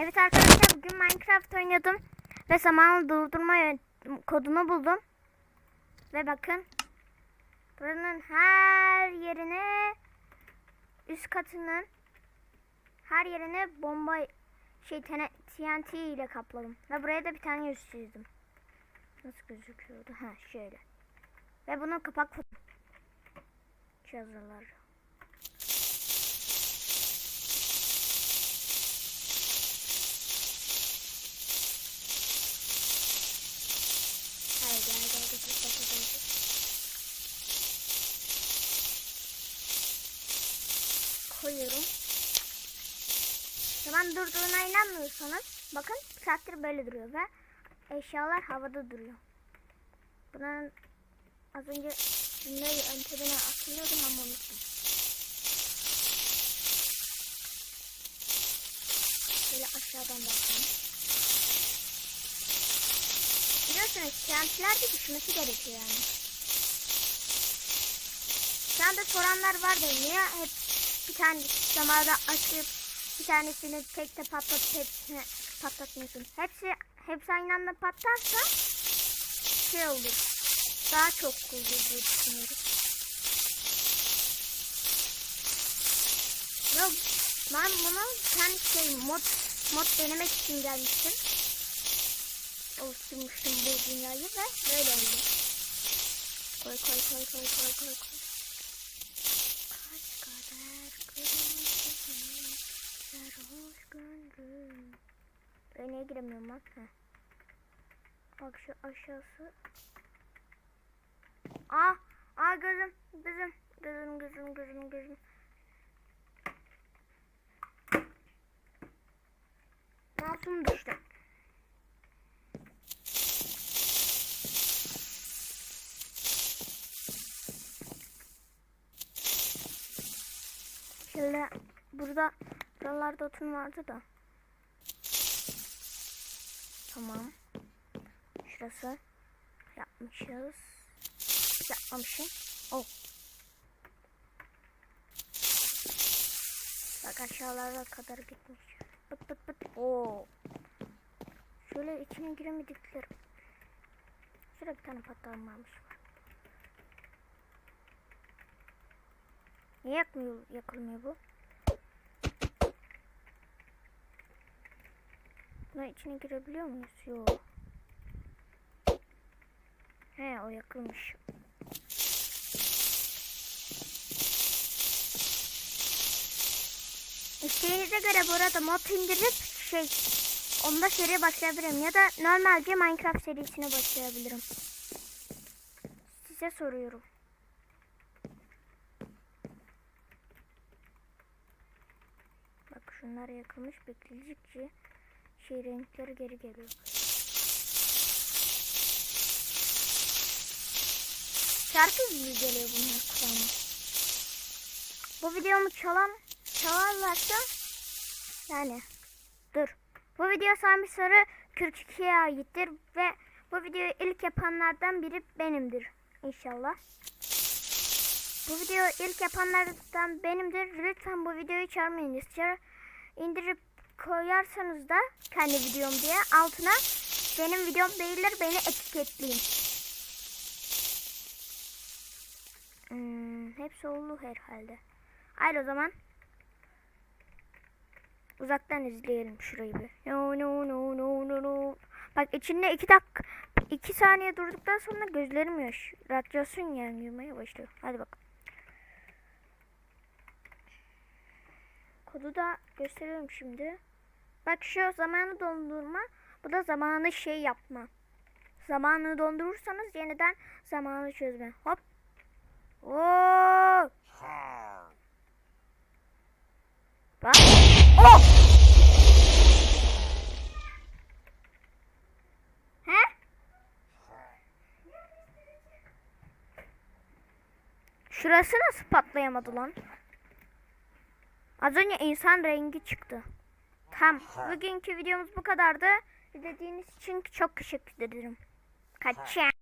Evet arkadaşlar bugün Minecraft oynadım ve zamanı durdurma kodunu buldum. Ve bakın buranın her yerine üst katının her yerine bomba şey TNT ile kapladım. Ve buraya da bir tane yüz çizdim. Nasıl gözüküyordu? Ha şöyle. Ve bunu kapak. Yazılar. Zaman durduğuna inanmıyorsanız bakın saattir böyle duruyor ve eşyalar havada duruyor. Bunun az önce cümleyi öntemine hatırlıyordum ama unuttum. Böyle aşağıdan bakalım. Biliyorsunuz TNT'ler de düşmesi gerekiyor yani. Şu anda soranlar vardır niye hep bir tane zamanda açıp bir tanesini tek de patlatıp hepsini patlatmıyorsun. Hepsi hepsi aynı anda patlarsa şey olur. Daha çok olur diye düşünüyorum. Ve ben bunu kendi şey mod mod denemek için gelmiştim. Oluşturmuştum bu dünyayı ve böyle oldu. Koy koy koy koy koy koy koy. Öne giremiyorum lan. Heh. Bak şu aşağısı. Ah, ah gözüm, gözüm, gözüm, gözüm, gözüm, gözüm. Masum düştü. Şöyle burada buralarda otun vardı da. Tamam. Şurası yapmışız. Yapmamışım. Oh. Bak aşağılara kadar gitmiş. Bıt bıt bıt. Oo. Şöyle içine giremediklerim. Şurada bir tane patlam varmış. Niye yakmıyor, yakılmıyor bu? Buna içine girebiliyor muyuz? Yok. He o yakılmış. İsteğinize göre bu arada mod indirip şey onda seri başlayabilirim ya da normalce Minecraft serisine başlayabilirim. Size soruyorum. Bak şunlar yakılmış bekleyecekçe şey renkleri geri geliyor. Şarkı gibi geliyor bunlar kulağıma. Bu videomu çalan çalarlarsa yani dur. Bu video Sami Sarı 42'ye aittir ve bu videoyu ilk yapanlardan biri benimdir inşallah. Bu videoyu ilk yapanlardan benimdir. Lütfen bu videoyu çalmayınız. Çal- indirip koyarsanız da kendi videom diye altına benim videom değildir beni etiketleyin. Hmm, hepsi oldu herhalde. Haydi o zaman. Uzaktan izleyelim şurayı bir. No no no no no no. Bak içinde iki dak iki saniye durduktan sonra gözlerim yaş. Radyasyon yani yürümeye başlıyor. Hadi bak. Kodu da gösteriyorum şimdi. Bak şu zamanı dondurma. Bu da zamanı şey yapma. Zamanı dondurursanız yeniden zamanı çözme. Hop. Oo! Bak. Oh! He? Şurası nasıl patlayamadı lan? Az önce insan rengi çıktı. Tamam. Bugünkü videomuz bu kadardı. İzlediğiniz için çok teşekkür ederim. Kaçın.